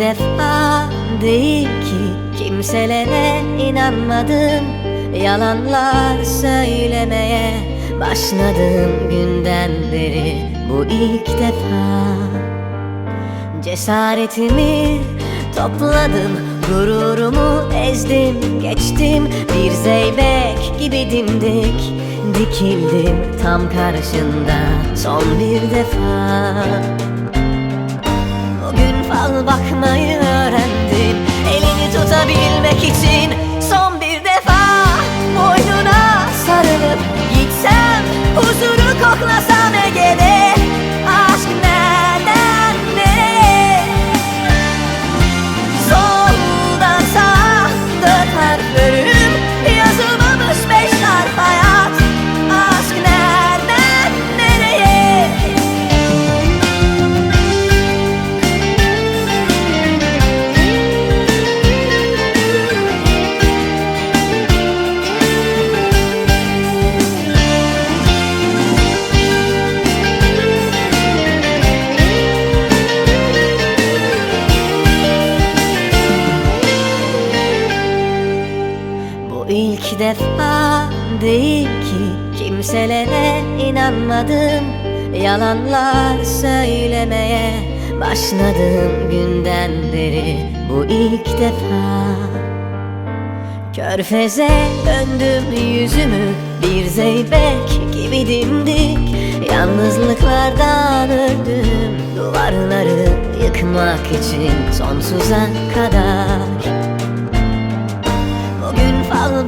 defa değil ki Kimselere inanmadım. Yalanlar söylemeye Başladığım günden beri Bu ilk defa. Cesaretimi topladım Gururumu ezdim geçtim. Bir zeybek gibi dimdik Dikildim tam karşında Son bir defa fal bakmayı öğrendim. Elini tutabilmek için Son bir defa Boynuna sarılıp Gitsem huzuru koklasam Ege'de defa değil ki Kimselere inanmadım. Yalanlar söylemeye Başladığım günden beri Bu ilk defa. Körfeze döndüm yüzümü Bir zeybek gibi dimdik. Yalnızlıklardan öldüm Duvarları yıkmak için sonsuza kadar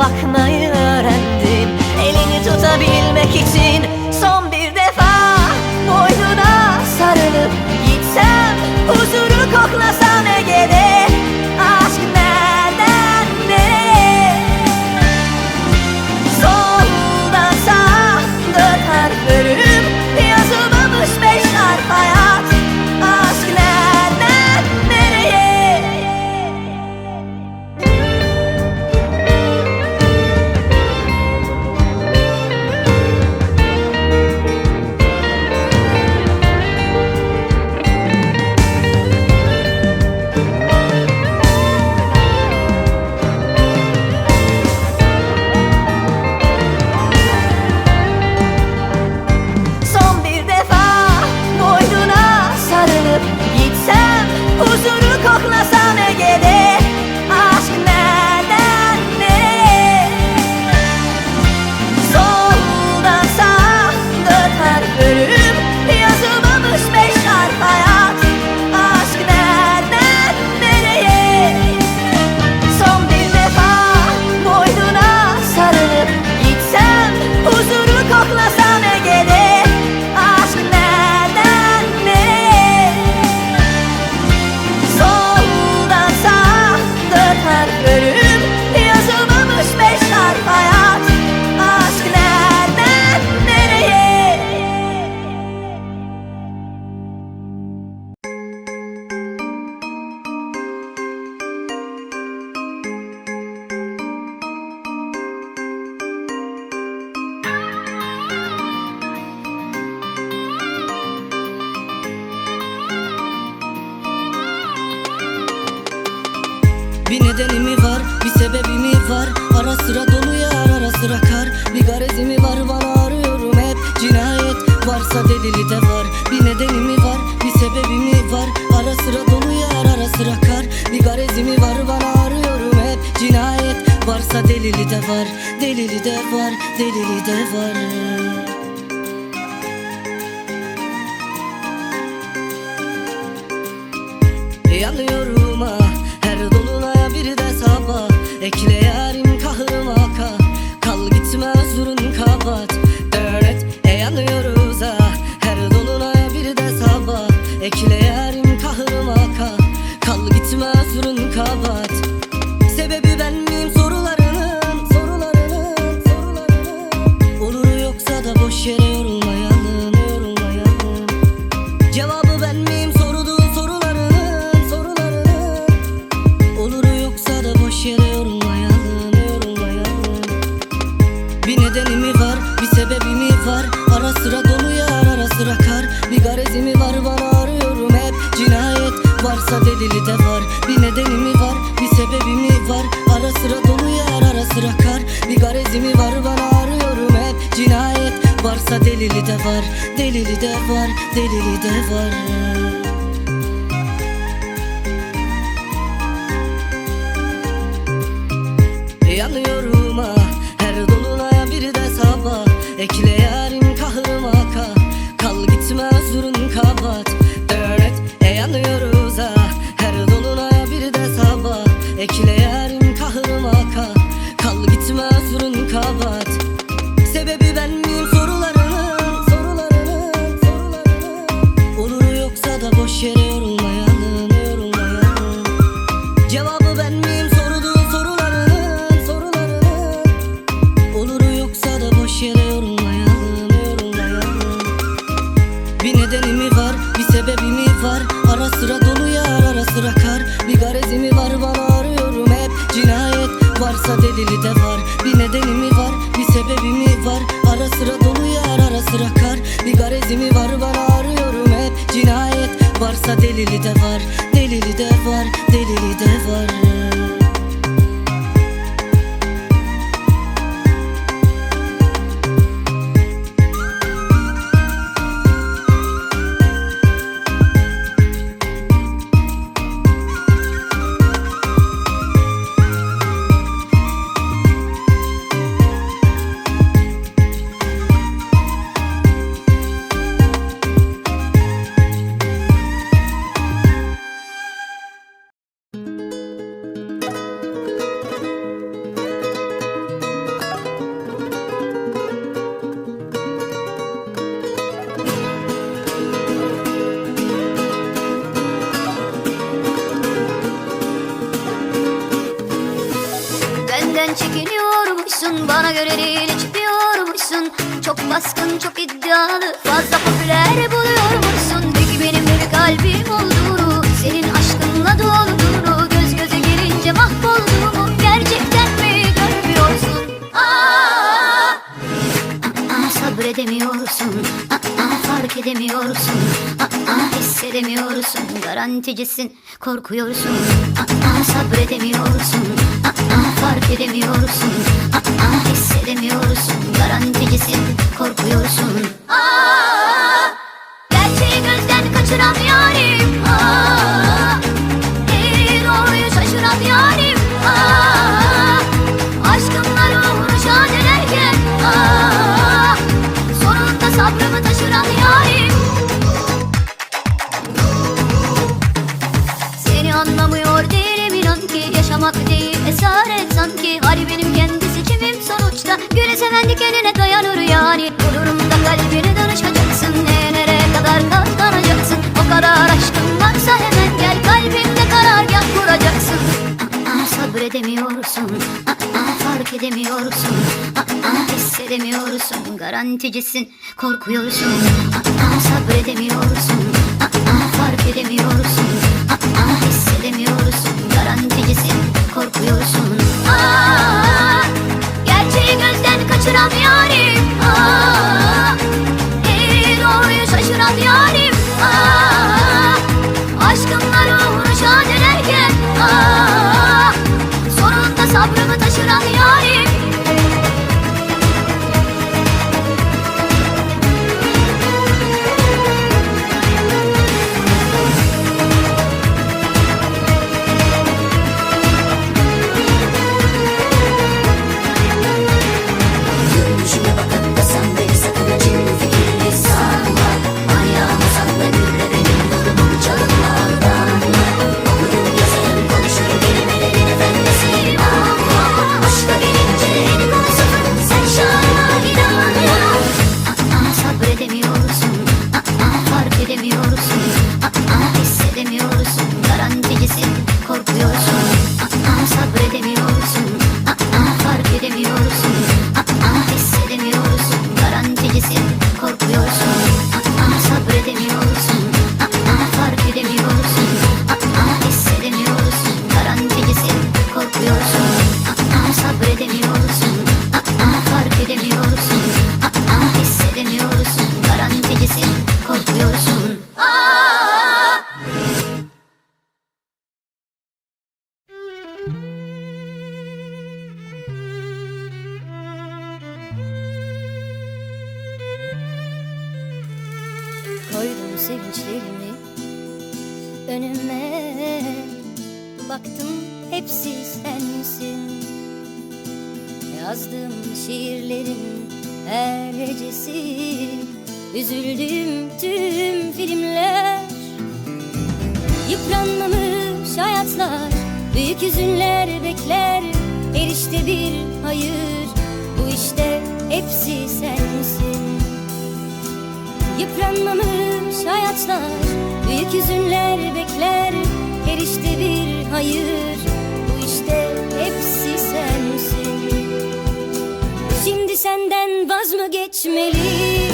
bakmayı öğrendim. Elini tutabilmek için Varsa delili de var Bir nedeni mi var, bir sebebi mi var? Ara sıra dolu yağar, ara sıra kar. Bir garezi mi var, bana arıyorum hep Cinayet. Varsa delili de var Delili de var, delili de var. Yanıyorum ah her dolunaya bir de sabah. Ekle yarim kahrıma ka Kal gitmez durun kabat sabah Ekle yarim kahrıma ka Kal gitmez durun kabat Sebebi ben miyim? Sorularının Sorularının Sorularının Olur yoksa da boş yere yorulmayalım Yorulmayalım Cevabı ben miyim? Sorduğun sorularının sorularının Olur yoksa da boş yere yorulmayalım yorulmayalım Bir nedeni mi var? Bir sebebi mi var Dili de var. Bir nedeni mi var? Bir sebebi mi var? Ara sıra dolu yar ara sıra kar. Bir garezi mi var? Bana arıyorum hep cinayet. Varsa delili de var delili de var delili de var. 有些 Dili Benden çekiniyormuşsun Bana göre değil çıkıyormuşsun. Çok baskın çok iddialı Fazla popüler buluyormuşsun. Peki benim bir kalbim olduğunu Senin aşkınla dolduğunu Göz göze gelince mahvolduğumu Gerçekten mi görmüyorsun? Aa, aa, sabredemiyorsun Aa, aa, fark edemiyorsun. Hissedemiyorsun garanticisin korkuyorsun. Aa, sabredemiyorsun. Aa, fark edemiyorsun. Aa, hissedemiyorsun garanticisin korkuyorsun. Aa. insan ki Hali benim kendi seçimim sonuçta Güle seven dikenine dayanır yani. Bu durumda kalbini danışacaksın ne Nereye kadar katlanacaksın? O kadar aşkın varsa hemen gel Kalbimde karargah kuracaksın ah, ah, sabredemiyorsun. Ah, fark edemiyorsun. Hissedemiyorsun. Garanticisin korkuyorsun. Sabredemiyorsun. Fark edemiyorsun. Hissedemiyorsun. Garanticisin korkuyorsun. Sevinçlerimi Önüme. Baktım hepsi sensin. Yazdığım şiirlerin her hecesi. Üzüldüğüm tüm filmler. Yıpranmamış hayatlar Büyük hüzünler bekler. Her işte bir hayır Bu işte hepsi sensin. Yıpranmamış hayatlar Büyük hüzünler bekler. Her işte bir hayır Bu işte hepsi sensin. Şimdi senden vaz mı geçmeli?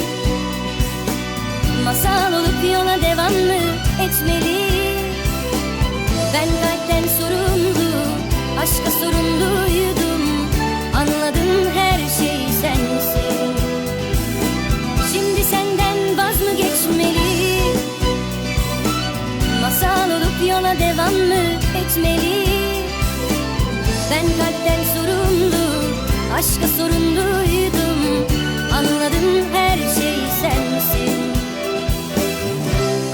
Masal olup yola devam mı etmeli? Ben kalpten sorumlu Aşka sorumluydum Kalpten sorumlu Aşka sorumluydum Anladım her şey sensin.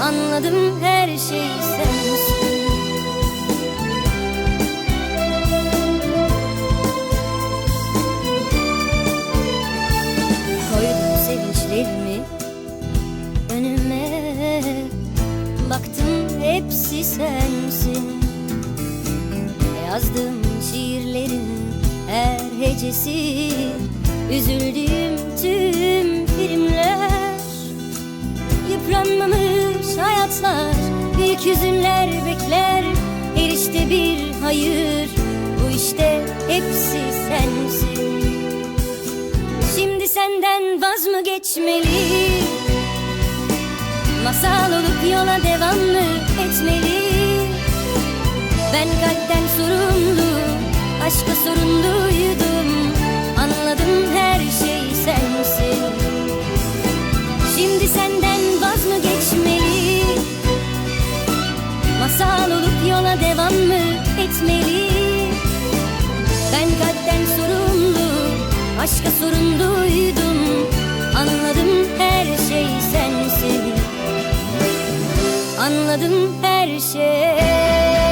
Anladım her şey sensin hecesi Üzüldüğüm tüm filmler. Yıpranmamış hayatlar Büyük hüzünler bekler. Her işte bir hayır Bu işte hepsi sensin. Şimdi senden vaz mı geçmeli? Masal olup yola devam mı etmeli? Ben kalpten sorumlu Aşka sorumluydum devam mı etmeli? Ben kalpten sorumlu Aşka sorumluydum Anladım her şey sensin. Anladım her şey